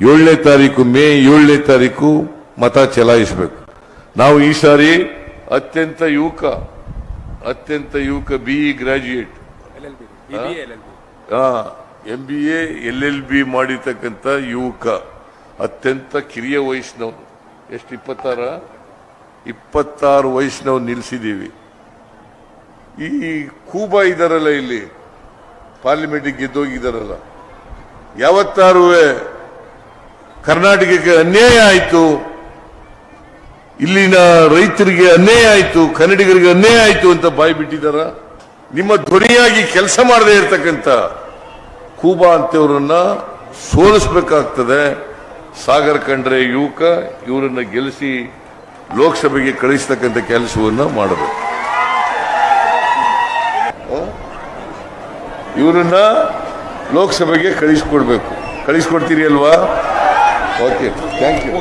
ಏಳನೇ ತಾರೀಕು ಮೇ ಏಳನೇ ತಾರೀಕು ಮತ ಚಲಾಯಿಸಬೇಕು. ನಾವು ಈ ಸಾರಿ ಅತ್ಯಂತ ಯುವಕ ಅತ್ಯಂತ ಯುವಕ BE graduate M B A L L B ಮಾಡಿರ್ತಕ್ಕಂಥ ಯುವಕ ಅತ್ಯಂತ ಕಿರಿಯ ವಯಸ್ಸಿನವನು. ಎಷ್ಟು ಇಪ್ಪತ್ತಾರ? ಇಪ್ಪತ್ತಾರು ವಯಸ್ಸಿನವ್ರು ನಿಲ್ಲಿಸಿದ್ದೀವಿ ಈ ಕೂಬಾ ಇದಾರಲ್ಲ ಇಲ್ಲಿ ಪಾರ್ಲಿಮೆಂಟ್ ಗೆದ್ದೋಗಿದಾರಲ್ಲ. ಯಾವತ್ತಾರು ಕರ್ನಾಟಕಕ್ಕೆ ಅನ್ಯಾಯ ಆಯಿತು, ಇಲ್ಲಿನ ರೈತರಿಗೆ ಅನ್ಯಾಯ ಆಯಿತು, ಕನ್ನಡಿಗರಿಗೆ ಅನ್ಯಾಯ ಆಯಿತು ಅಂತ ಬಾಯಿ ಬಿಟ್ಟಿದ್ದಾರ? ನಿಮ್ಮ ಧ್ವನಿಯಾಗಿ ಕೆಲಸ ಮಾಡದೇ ಇರತಕ್ಕಂಥ ಕೂಬಾ ಅಂತವರನ್ನ ಸೋಲಿಸಬೇಕಾಗ್ತದೆ. ಸಾಗರ್ ಕಂಡ್ರೆ ಯುವಕ, ಇವರನ್ನ ಗೆಲ್ಲಿಸಿ ಲೋಕಸಭೆಗೆ ಕಳಿಸ್ತಕ್ಕಂಥ ಕೆಲಸವನ್ನ ಮಾಡಬೇಕು. ಇವರನ್ನ ಲೋಕಸಭೆಗೆ ಕಳಿಸ್ಕೊಡ್ಬೇಕು. ಕಳಿಸ್ಕೊಡ್ತೀರಿ ಅಲ್ವಾ? Okay thank you